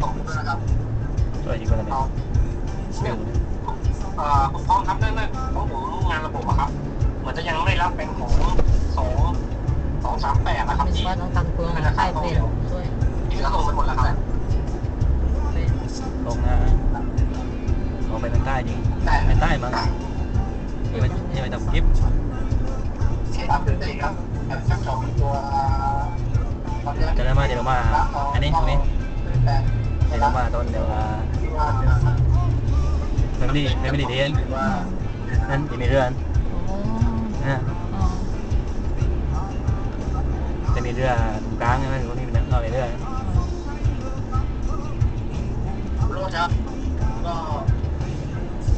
ของด้วยนะครับช่วยอีกคนหนึ่งเนี่ผมพ้องครับเนื่องๆของผมงานระบบอะครับเหมือนจะยังไม่รับเป็นของสองสองสามแปดนะครับที่ว่าต้องทำเพื่อให้เป็นด้วยที่เหลือส่งไปหมดแล้วครับลงนะลงไปทางใต้จริงไปใต้มั้งอย่าไปอย่าไปทำกิฟต์ตามเดินได้ครับแบบช่าสองตัวจะได้มาเดี๋ยวมา อันนี้ตรงนี้ แต่เดี๋ยวเรามาตอนเดี๋ยวมาเฟมิลี่เฟมิลี่เดียนนั่นจะมีเรือนอ๋อนะอ๋อจะมีเรือตรงกลางใช่ไหมตรงนี้เป็นเราเรือรู้ครับก็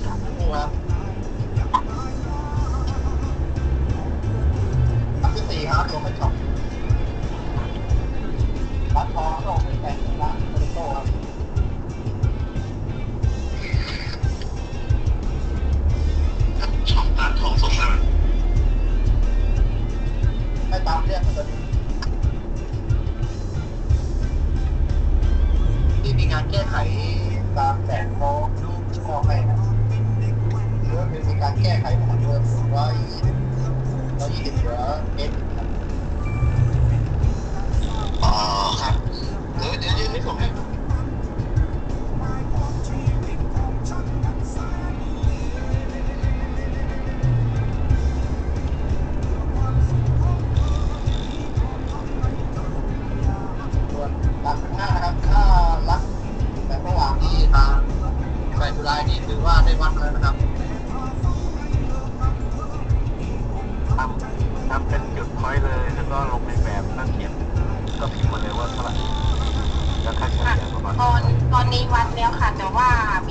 สามคู่ครับอันที่สี่ครับลงไปสองรัดคอลงไปแปดละ ร้อ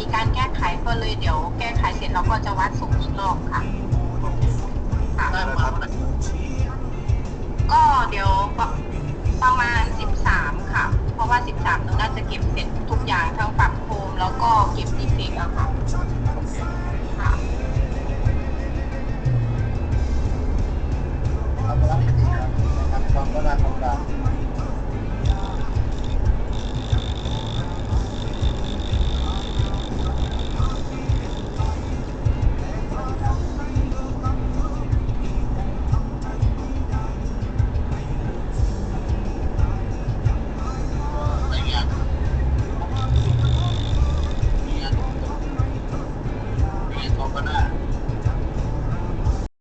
มีการแก้ไขก็เลยเดี๋ยว แก้ไขเสร็จเราก็จะวัดสูงอีกรอบค่ะก็เดี๋ยวประมาณสิบสามค่ะ เพราะว่าสิบสามหนูน่าจะเก็บเสร็จทุกอย่างทั้งปรับโคมแล้วก็เก็บดีเฟกต์อะค่ะค่ะาที่ดีะครัความรักของเรา